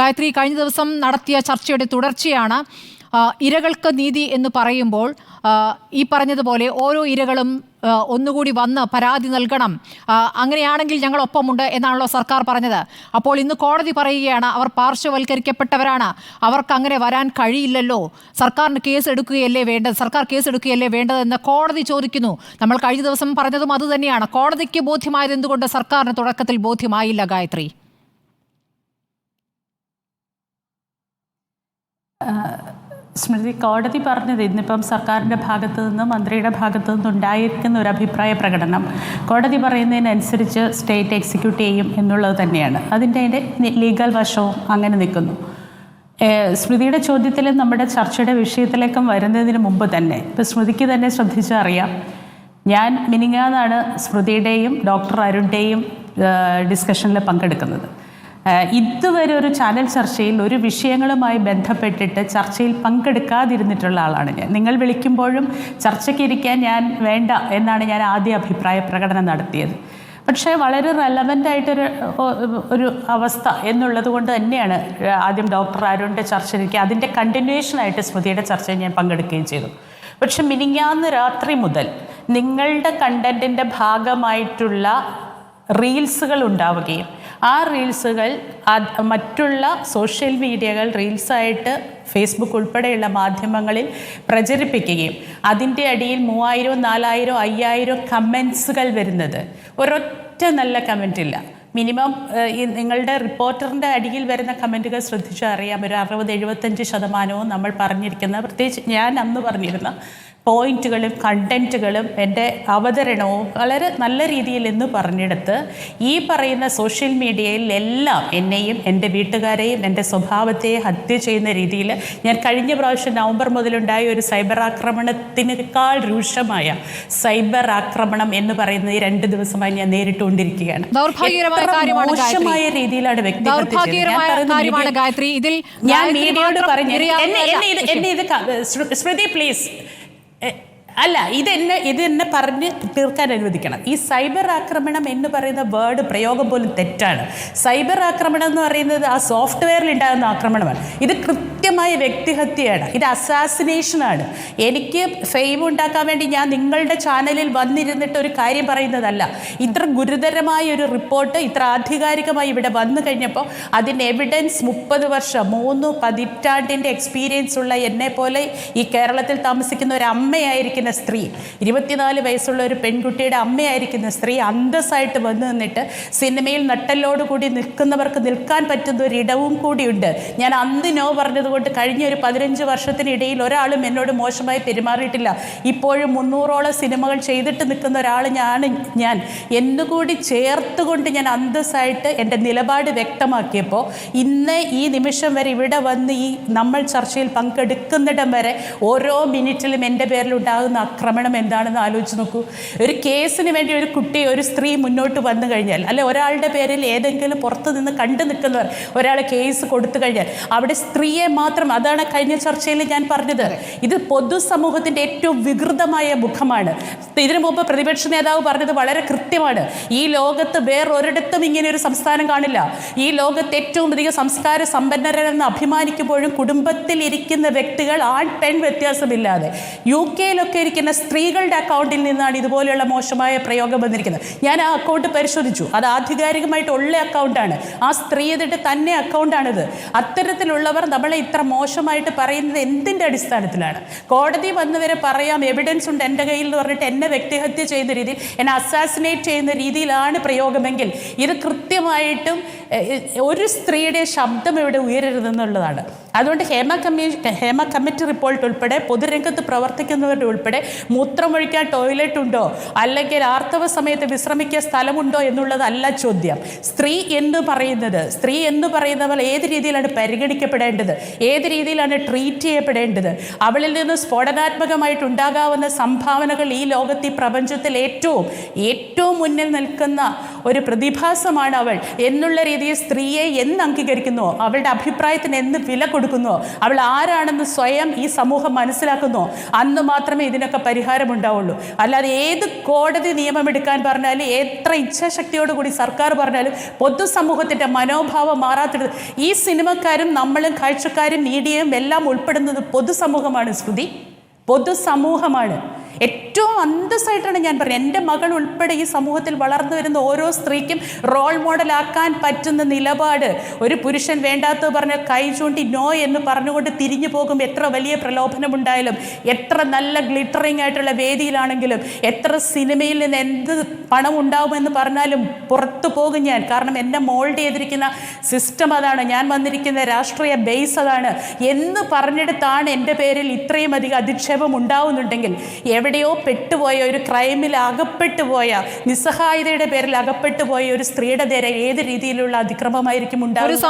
ഗായത്രി കഴിഞ്ഞ ദിവസം നടത്തിയ ചർച്ചയുടെ തുടർച്ചയാണ് ഇരകൾക്ക് നീതി എന്ന് പറയുമ്പോൾ ഈ പറഞ്ഞതുപോലെ ഓരോ ഇരകളും ഒന്നുകൂടി വന്ന് പരാതി നൽകണം. അങ്ങനെയാണെങ്കിൽ ഞങ്ങൾ ഒപ്പമുണ്ട് എന്നാണല്ലോ സർക്കാർ പറഞ്ഞത്. അപ്പോൾ ഇന്ന് കോടതി പറയുകയാണ് അവർ പാർശ്വവൽക്കരിക്കപ്പെട്ടവരാണ്. അവർക്ക് അങ്ങനെ വരാൻ കഴിയില്ലല്ലോ. സർക്കാരിന് കേസ് എടുക്കുകയല്ലേ വേണ്ടത്? സർക്കാർ കേസ് എടുക്കുകയല്ലേ വേണ്ടതെന്ന് കോടതി ചോദിക്കുന്നു. നമ്മൾ കഴിഞ്ഞ ദിവസം പറഞ്ഞതും അതുതന്നെയാണ്. കോടതിക്ക് ബോധ്യമായത് എന്തുകൊണ്ട് സർക്കാരിന് തുടക്കത്തിൽ ബോധ്യമായില്ല ഗായത്രി? സ്മൃതി കോടതി പറഞ്ഞത് ഇന്നിപ്പം സർക്കാരിന്റെ ഭാഗത്തു നിന്ന് മന്ത്രിയുടെ ഭാഗത്തു നിന്ന് ഉണ്ടായിരിക്കുന്ന ഒരു അഭിപ്രായ പ്രകടനം. കോടതി പറയുന്നതിനനുസരിച്ച് സ്റ്റേറ്റ് എക്സിക്യൂട്ട് ചെയ്യും എന്നുള്ളത് തന്നെയാണ്. അതിന്റെ അതിന്റെ ലീഗൽ വശവും അങ്ങനെ നിൽക്കുന്നു. സ്മൃതിയുടെ ചോദ്യത്തിൽ നമ്മുടെ ചർച്ചയുടെ വിഷയത്തിലേക്കും വരുന്നതിന് മുമ്പ് തന്നെ ഇപ്പോൾ സ്മൃതിക്ക് തന്നെ ശ്രദ്ധിച്ചറിയാം ഞാൻ മിനിങ്ങാന്നാണ് സ്മൃതിയുടെയും ഡോക്ടർ അരുണിന്റെയും ഡിസ്കഷനിൽ പങ്കെടുക്കുന്നത്. ഇതുവരെ ഒരു ചാനൽ ചർച്ചയിൽ ഒരു വിഷയങ്ങളുമായി ബന്ധപ്പെട്ടിട്ട് ചർച്ചയിൽ പങ്കെടുക്കാതിരുന്നിട്ടുള്ള ആളാണ് ഞാൻ. നിങ്ങൾ വിളിക്കുമ്പോഴും ചർച്ചയ്ക്ക് ഇരിക്കാൻ ഞാൻ വേണ്ട എന്നാണ് ഞാൻ ആദ്യ അഭിപ്രായ പ്രകടനം നടത്തിയത്. പക്ഷേ വളരെ റെലവന്റ് ആയിട്ടൊരു ഒരു അവസ്ഥ എന്നുള്ളത് കൊണ്ട് തന്നെയാണ് ആദ്യം ഡോക്ടർ അരുണിന്റെ ചർച്ചയിലേക്ക് അതിന്റെ കണ്ടിന്യൂഷനായിട്ട് സ്മൃതിയുടെ ചർച്ചയിൽ ഞാൻ പങ്കെടുക്കുകയും ചെയ്തു. പക്ഷെ മിനിങ്ങാന്ന് രാത്രി മുതൽ നിങ്ങളുടെ കണ്ടന്റിന്റെ ഭാഗമായിട്ടുള്ള റീൽസുകൾ ഉണ്ടാവുകയും ആ റീൽസുകൾ മറ്റുള്ള സോഷ്യൽ മീഡിയകൾ റീൽസായിട്ട് ഫേസ്ബുക്ക് ഉൾപ്പെടെയുള്ള മാധ്യമങ്ങളിൽ പ്രചരിപ്പിക്കുകയും അതിന്റെ അടിയിൽ മൂവായിരം നാലായിരം അയ്യായിരം കമൻസുകൾ വരുന്നത്. ഒരൊറ്റ നല്ല കമന്റ് ഇല്ല. മിനിമം ഈ നിങ്ങളുടെ റിപ്പോർട്ടറിന്റെ അടിയിൽ വരുന്ന കമന്റുകൾ ശ്രദ്ധിച്ചാൽ അറിയാം. ഒരു അറുപത് എഴുപത്തഞ്ച് ശതമാനവും നമ്മൾ പറഞ്ഞിരിക്കുന്ന പ്രത്യേകിച്ച് ഞാൻ അന്ന് പറഞ്ഞിരുന്ന പോയിന്റുകളും കണ്ടന്റുകളും എന്റെ അവതരണവും വളരെ നല്ല രീതിയിൽ എന്ന് പറഞ്ഞെടുത്ത് ഈ പറയുന്ന സോഷ്യൽ മീഡിയയിൽ എല്ലാം എന്നെയും എന്റെ വീട്ടുകാരെയും എന്റെ സ്വഭാവത്തെ ഹത്യ ചെയ്യുന്ന രീതിയിൽ ഞാൻ കഴിഞ്ഞ പ്രാവശ്യം നവംബർ മുതലുണ്ടായ ഒരു സൈബർ ആക്രമണത്തിനേക്കാൾ രൂക്ഷമായ സൈബർ ആക്രമണം എന്ന് പറയുന്നത് ഈ രണ്ട് ദിവസമായി ഞാൻ നേരിട്ടുകൊണ്ടിരിക്കുകയാണ്. മോശമായ രീതിയിലാണ് വ്യക്തി. ഞാൻ മീഡിയയോട് പറഞ്ഞു എന്നെ ഇത് സ്മൃതി പ്ലീസ് അല്ല ഇത് എന്നെ ഇത് എന്നെ പറഞ്ഞ് തീർക്കാൻ അനുവദിക്കണം. ഈ സൈബർ ആക്രമണം എന്ന് പറയുന്ന വേർഡ് പ്രയോഗം പോലും തെറ്റാണ്. സൈബർ ആക്രമണം എന്ന് പറയുന്നത് ആ സോഫ്റ്റ്വെയറിൽ ഉണ്ടാകുന്ന ആക്രമണമാണ്. ഇത് കൃത്യമായ വ്യക്തിഹത്യയാണ്. ഇത് അസാസിനേഷനാണ് എനിക്ക് ഫെയിം ഉണ്ടാക്കാൻ വേണ്ടി ഞാൻ നിങ്ങളുടെ ചാനലിൽ വന്നിരുന്നിട്ട് ഒരു കാര്യം പറയുന്നതല്ല. ഇത്ര ഗുരുതരമായ ഒരു റിപ്പോർട്ട് ഇത്ര ആധികാരികമായി ഇവിടെ വന്നു കഴിഞ്ഞപ്പോൾ അതിന് എവിഡൻസ് മുപ്പത് വർഷം മൂന്ന് പതിറ്റാണ്ടിന്റെ എക്സ്പീരിയൻസ് ഉള്ള എന്നെ പോലെ ഈ കേരളത്തിൽ താമസിക്കുന്ന ഒരു അമ്മയായിരിക്കുന്ന സ്ത്രീ ഇരുപത്തിനാല് വയസ്സുള്ള ഒരു പെൺകുട്ടിയുടെ അമ്മയായിരിക്കുന്ന സ്ത്രീ അന്തസ്സായിട്ട് വന്നു നിന്നിട്ട് സിനിമയിൽ നട്ടലോടുകൂടി നിൽക്കുന്നവർക്ക് നിൽക്കാൻ പറ്റുന്ന ഒരു ഇടവും കൂടിയുണ്ട്. ഞാൻ അന്ന് നോ പറഞ്ഞതുകൊണ്ട് കഴിഞ്ഞ ഒരു പതിനഞ്ച് വർഷത്തിനിടയിൽ ഒരാളും എന്നോട് മോശമായി പെരുമാറിയിട്ടില്ല. ഇപ്പോഴും മുന്നൂറോളം സിനിമകൾ ചെയ്തിട്ട് നിൽക്കുന്ന ഒരാൾ ഞാൻ ഞാൻ. എന്നുകൂടി ചേർത്തുകൊണ്ട് ഞാൻ അന്തസ്സായിട്ട് എന്റെ നിലപാട് വ്യക്തമാക്കിയപ്പോൾ ഇന്ന് ഈ നിമിഷം വരെ ഇവിടെ വന്ന് ഈ നമ്മൾ ചർച്ചയിൽ പങ്കെടുക്കുന്നിടം വരെ ഓരോ മിനിറ്റിലും എന്റെ പേരിൽ ഉണ്ടാകുന്ന ആക്രമണം എന്താണെന്ന് ആലോചിച്ച് നോക്കൂ. ഒരു കേസിന് വേണ്ടി ഒരു കുട്ടി ഒരു സ്ത്രീ മുന്നോട്ട് വന്നു കഴിഞ്ഞാൽ അല്ലെ ഒരാളുടെ പേരിൽ ഏതെങ്കിലും പുറത്ത് നിന്ന് കണ്ടു നിൽക്കുന്നവർ ഒരാൾ കേസ് കൊടുത്തു കഴിഞ്ഞാൽ അവിടെ സ്ത്രീയെ മാത്രം അതാണ് കഴിഞ്ഞ ചർച്ചയിൽ ഞാൻ പറഞ്ഞത്. ഇത് പൊതുസമൂഹത്തിന്റെ ഏറ്റവും വികൃതമായ മുഖമാണ്. ഇതിനു മുമ്പ് പ്രതിപക്ഷ നേതാവ് പറഞ്ഞത് വളരെ കൃത്യമാണ്. ഈ ലോകത്ത് വേറൊരിടത്തും ഇങ്ങനെ ഒരു സംസ്ഥാനം കാണില്ല. ഈ ലോകത്ത് ഏറ്റവും അധികം സംസ്കാര സമ്പന്നരെന്ന് അഭിമാനിക്കുമ്പോഴും കുടുംബത്തിൽ ഇരിക്കുന്ന വ്യക്തികൾ ആൺ പെൺ വ്യത്യാസമില്ലാതെ. യു കെയിലൊക്കെ ഇരിക്കുന്ന സ്ത്രീകളുടെ അക്കൗണ്ടിൽ നിന്നാണ് ഇതുപോലെയുള്ള മോശമായ പ്രയോഗം വന്നിരിക്കുന്നത്. ഞാൻ ആ അക്കൗണ്ട് പരിശോധിച്ചു. അത് ആധികാരികമായിട്ടുള്ള അക്കൗണ്ടാണ്. ആ സ്ത്രീയുടെ തന്നെ അക്കൗണ്ടാണിത്. അത്തരത്തിലുള്ളവർ നമ്മളെ ഇത്ര മോശമായിട്ട് പറയുന്നത് എന്തിന്റെ അടിസ്ഥാനത്തിലാണ്? കോടതി വന്നവരെ പറയാം എവിഡൻസ് ഉണ്ട് എന്റെ കയ്യിൽ എന്ന് പറഞ്ഞിട്ട് എന്നെ വ്യക്തിഹത്യ ചെയ്യുന്ന രീതിയിൽ എന്നെ അസാസിനേറ്റ് ചെയ്യുന്ന രീതിയിലാണ് പ്രയോഗമെങ്കിൽ ഇത് കൃത്യമായിട്ടും ഒരു സ്ത്രീയുടെ ശബ്ദം ഇവിടെ ഉയരരുതെന്നുള്ളതാണ്. അതുകൊണ്ട് Hema commission Hema committee report ഉൾപ്പെടെ പൊതുരംഗത്ത് പ്രവർത്തിക്കുന്നവരുടെ ഉൾപ്പെടെ മൂത്രമൊഴിക്കാൻ ടോയ്ലറ്റ് ഉണ്ടോ? അല്ലെങ്കിൽ ആർത്തവ സമയത്ത് വിശ്രമിക്കാൻ സ്ഥലമുണ്ടോ എന്നുള്ളതല്ല ചോദ്യം. സ്ത്രീ എന്ന് പറയുന്നത് സ്ത്രീ എന്ന് പറയുന്നവൾ ഏത് രീതിയിലാണ് പരിഗണിക്കപ്പെടേണ്ടത്? ഏത് രീതിയിലാണ് ട്രീറ്റ് ചെയ്യപ്പെടേണ്ടത്? അവളിൽ നിന്ന് സ്ഫോടനാത്മകമായിട്ട് ഉണ്ടാകാവുന്ന സംഭാവനകൾ ഈ ലോകത്ത് ഈ പ്രപഞ്ചത്തിൽ ഏറ്റവും ഏറ്റവും മുന്നിൽ നിൽക്കുന്ന ഒരു പ്രതിഭാസമാണ് അവൾ. എന്നുള്ള രീതിയിൽ സ്ത്രീയെ എന്ന് അംഗീകരിക്കുന്നു. അവളുടെ അഭിപ്രായത്തിന് എന്ന് വില കൊടുക്കുന്നു. കൊടുക്കുന്നോ. അവൾ ആരാണെന്ന് സ്വയം ഈ സമൂഹം മനസ്സിലാക്കുന്നോ. അന്ന് മാത്രമേ ഇതിനൊക്കെ പരിഹാരം ഉണ്ടാവുള്ളൂ. അല്ലാതെ ഏത് കോടതി നിയമം എടുക്കാൻ പറഞ്ഞാലും എത്ര ഇച്ഛാശക്തിയോടുകൂടി സർക്കാർ പറഞ്ഞാലും പൊതുസമൂഹത്തിന്റെ മനോഭാവം മാറാത്തിടത്ത് ഈ സിനിമക്കാരും നമ്മളും കാഴ്ചക്കാരും മീഡിയയും എല്ലാം ഉൾപ്പെടുന്നത് പൊതുസമൂഹമാണ് സ്തുതി പൊതുസമൂഹമാണ്. ഏറ്റവും അന്തസ്സായിട്ടാണ് ഞാൻ പറയുന്നത്. എന്റെ മകൾ ഉൾപ്പെടെ ഈ സമൂഹത്തിൽ വളർന്നു വരുന്ന ഓരോ സ്ത്രീക്കും റോൾ മോഡലാക്കാൻ പറ്റുന്ന നിലപാട്. ഒരു പുരുഷൻ വേണ്ടാത്ത പറഞ്ഞ കൈ ചൂണ്ടി നോ എന്ന് പറഞ്ഞുകൊണ്ട് തിരിഞ്ഞു പോകും എത്ര വലിയ പ്രലോഭനമുണ്ടായാലും എത്ര നല്ല ഗ്ലിറ്ററിങ് ആയിട്ടുള്ള വേദിയിലാണെങ്കിലും എത്ര സിനിമയിൽ നിന്ന് എന്ത് പണം ഉണ്ടാവുമെന്ന് പറഞ്ഞാലും പുറത്തു പോകും ഞാൻ. കാരണം എന്റെ മോൾഡ് ചെയ്തിരിക്കുന്ന സിസ്റ്റം അതാണ്. ഞാൻ വന്നിരിക്കുന്ന രാഷ്ട്രീയ ബേസ് അതാണ്. എന്ന് പറഞ്ഞെടുത്താണ് എന്റെ പേരിൽ ഇത്രയും അധികം അധിക്ഷേപം ഉണ്ടാവുന്നുണ്ടെങ്കിൽ എവിടെയോ പെട്ടുപോയ ഒരു ക്രൈമിൽ അകപ്പെട്ടു പോയ നിസ്സഹായതയുടെ പേരിൽ അകപ്പെട്ടു പോയ ഒരു സ്ത്രീയുടെ നേരെ ഏത് രീതിയിലുള്ള അതിക്രമമായിരിക്കും ഒരു ഉണ്ടാവുക?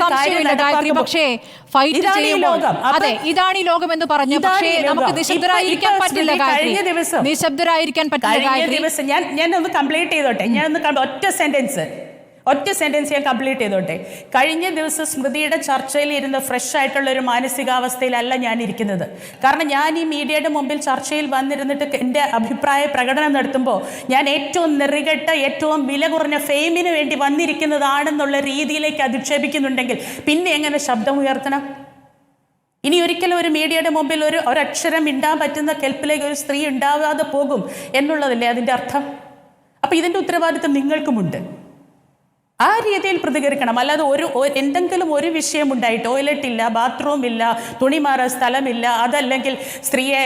സംശയമില്ല ഗായത്രി. പക്ഷേ ഫൈറ്റ് ചെയ്യുമ്പോൾ അതെ ഇതാണ് ഈ ലോകം എന്ന് പറഞ്ഞു. പക്ഷേ നമുക്ക് നിശബ്ദരായിരിക്കാൻ പറ്റില്ല കഴിഞ്ഞ ദിവസം- നിശബ്ദരായിരിക്കാൻ പറ്റില്ല ഞാൻ ഞാൻ ഒന്ന് കംപ്ലീറ്റ് ചെയ്തോട്ടെ. ഞാൻ ഒന്ന് ഒറ്റ സെന്റൻസ് ഒറ്റ സെന്റൻസ് ഞാൻ കംപ്ലീറ്റ് ചെയ്തോട്ടെ. കഴിഞ്ഞ ദിവസം സ്മൃതിയുടെ ചർച്ചയിൽ ഇരുന്ന് ഫ്രഷ് ആയിട്ടുള്ള ഒരു മാനസികാവസ്ഥയിലല്ല ഞാൻ ഇരിക്കുന്നത്. കാരണം ഞാൻ ഈ മീഡിയയുടെ മുമ്പിൽ ചർച്ചയിൽ വന്നിരുന്നിട്ട് എന്റെ അഭിപ്രായ പ്രകടനം നടത്തുമ്പോൾ ഞാൻ ഏറ്റവും നെറികെട്ട ഏറ്റവും വില കുറഞ്ഞ ഫെയിമിന് വേണ്ടി വന്നിരിക്കുന്നതാണെന്നുള്ള രീതിയിലേക്ക് അധിക്ഷേപിക്കുന്നുണ്ടെങ്കിൽ പിന്നെ എങ്ങനെ ശബ്ദം ഉയർത്തണം? ഇനി ഒരിക്കലും ഒരു മീഡിയയുടെ മുമ്പിൽ ഒരു ഒരക്ഷരം ഇണ്ടാൻ പറ്റുന്ന കെൽപ്പിലേക്ക് ഒരു സ്ത്രീ ഉണ്ടാവാതെ പോകും എന്നുള്ളതല്ലേ അതിന്റെ അർത്ഥം? അപ്പം ഇതിന്റെ ഉത്തരവാദിത്വം നിങ്ങൾക്കുമുണ്ട്. ആ രീതിയിൽ പ്രതികരിക്കണം. അല്ലാതെ ഒരു എന്തെങ്കിലും ഒരു വിഷയം ഉണ്ടായി ടോയ്ലറ്റ് ഇല്ല ബാത്റൂം ഇല്ല തുണി മാറാൻ സ്ഥലമില്ല അതല്ലെങ്കിൽ സ്ത്രീയെ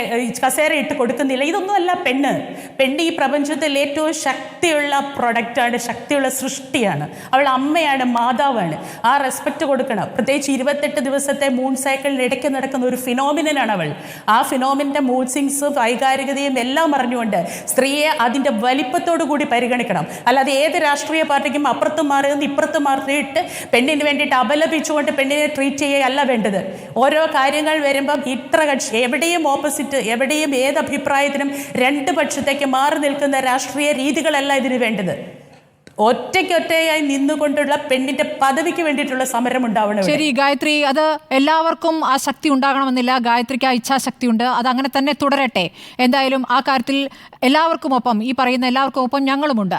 കസേര ഇട്ട് കൊടുക്കുന്നില്ല. ഇതൊന്നുമല്ല പെണ്ണ്. പെണ്ണ് ഈ പ്രപഞ്ചത്തിൽ ഏറ്റവും ശക്തിയുള്ള പ്രൊഡക്റ്റാണ് ശക്തിയുള്ള സൃഷ്ടിയാണ്. അവൾ അമ്മയാണ് മാതാവാണ്. ആ റെസ്പെക്റ്റ് കൊടുക്കണം. പ്രത്യേകിച്ച് ഇരുപത്തെട്ട് ദിവസത്തെ മൂൺ സൈക്കിളിന് ഇടയ്ക്ക് നടക്കുന്ന ഒരു ഫിനോമിനാണ് അവൾ. ആ ഫിനോമിന്റെ മൂഡ് വൈകാരികതയും എല്ലാം അറിഞ്ഞുകൊണ്ട് സ്ത്രീയെ അതിന്റെ വലിപ്പത്തോടു കൂടി പരിഗണിക്കണം. അല്ലാതെ ഏത് രാഷ്ട്രീയ പാർട്ടിക്കും അപ്പുറത്തും മാറിയെന്ന് ഇപ്പുറത്ത് മാറിയിട്ട് പെണ്ണിന് വേണ്ടിയിട്ട് അപലപിച്ചുകൊണ്ട് പെണ്ണിനെ ട്രീറ്റ് ചെയ്യുകയല്ല വേണ്ടത്. ഓരോ കാര്യങ്ങൾ വരുമ്പം ഇത്ര കക്ഷി എവിടെയും ഓപ്പോസിറ്റ് എവിടെയും ഏത് അഭിപ്രായത്തിനും രണ്ട് പക്ഷത്തേക്ക് മാറി നിൽക്കുന്ന രാഷ്ട്രീയ രീതികളല്ല ഇതിന് വേണ്ടത്. ഒറ്റയ്ക്കൊറ്റയായി നിന്നുകൊണ്ടുള്ള പെണ്ണിന്റെ പദവിക്ക് വേണ്ടിയിട്ടുള്ള സമരം ഉണ്ടാവണം ശരി ഗായത്രി അത് എല്ലാവർക്കും ആ ശക്തി ഉണ്ടാകണമെന്നില്ല. ഗായത്രിക്ക് ആ ഇച്ഛാശക്തി ഉണ്ട് അത് അങ്ങനെ തന്നെ തുടരട്ടെ. എന്തായാലും ആ കാര്യത്തിൽ എല്ലാവർക്കും ഒപ്പം ഈ പറയുന്ന എല്ലാവർക്കും ഒപ്പം ഞങ്ങളുമുണ്ട്.